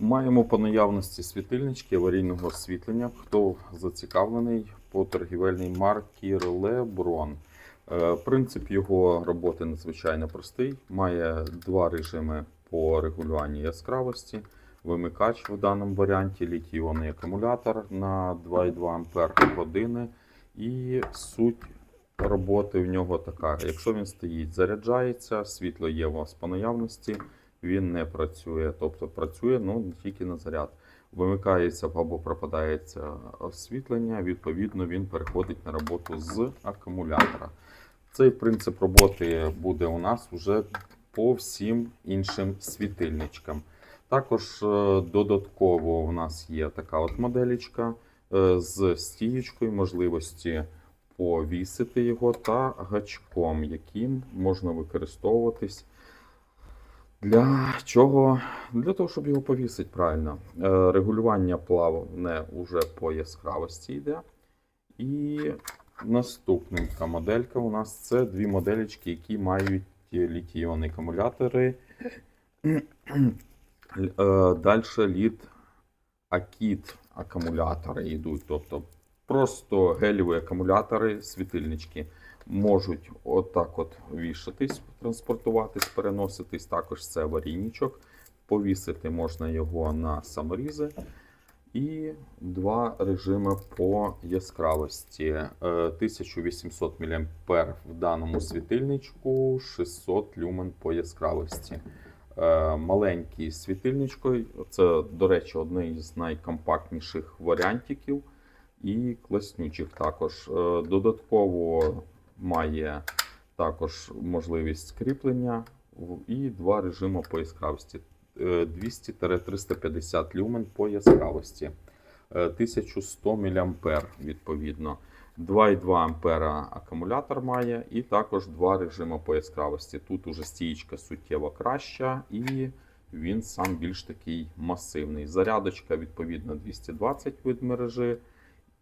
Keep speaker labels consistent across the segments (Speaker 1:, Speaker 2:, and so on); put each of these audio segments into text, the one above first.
Speaker 1: Маємо по наявності світильнички аварійного освітлення. Хто зацікавлений по торгівельній марці Lebron. Е, Принцип його роботи надзвичайно простий. Має два режими по регулюванню яскравості. Вимикач в даному варіанті, літій-іонний акумулятор на 2,2 Ампер години. І суть роботи в нього така: якщо він стоїть, заряджається, світло є у вас по наявності, він не працює, тобто працює ну, тільки на заряд. Вимикається або пропадається освітлення, відповідно, він переходить на роботу з акумулятора. Цей принцип роботи буде у нас вже по всім іншим світильничкам. Також е, додатково у нас є така от моделічка е, з стієчкою, можливості повісити його та гачком, яким можна використовуватись. Для чого? Для того, щоб його повісити правильно. Е, Регулювання плавне вже по яскравості йде. І наступненька моделька у нас це дві моделечки, які мають літій-іонні акумулятори. Далі лід акіт акумулятори йдуть. Тобто просто геліві акумулятори, світильнички можуть отак от вішатись, транспортуватись, переноситись. Також це аварійничок. Повісити можна його на саморізи. І два режими по яскравості. Е, 1800 мА в даному світильничку, 600 люмен по яскравості. Е, Маленький світильничко, це, до речі, один із найкомпактніших варіантиків і класнючих також. Е, Додатково має також можливість кріплення в- і два режими по яскравості. Е, 200-350 люмен по яскравості. Е, 1100 мА відповідно. 2,2 ампера акумулятор має, і також два режими по яскравості. Тут уже стієчка суттєво краща, і він сам більш такий масивний. Зарядочка, відповідно, 220 від мережі.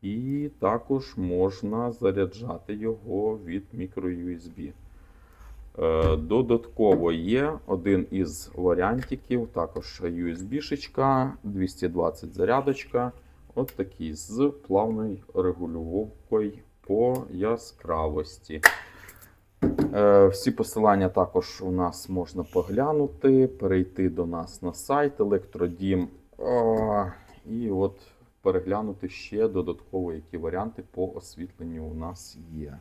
Speaker 1: І також можна заряджати його від мікро-USB. Е, Додатково є один із варіантиків, також USB-шечка, 220 зарядочка. От такий з плавною регулюванням по яскравості. Е, Всі посилання також у нас можна поглянути, перейти до нас на сайт Електродім. І от переглянути ще додатково, які варіанти по освітленню у нас є.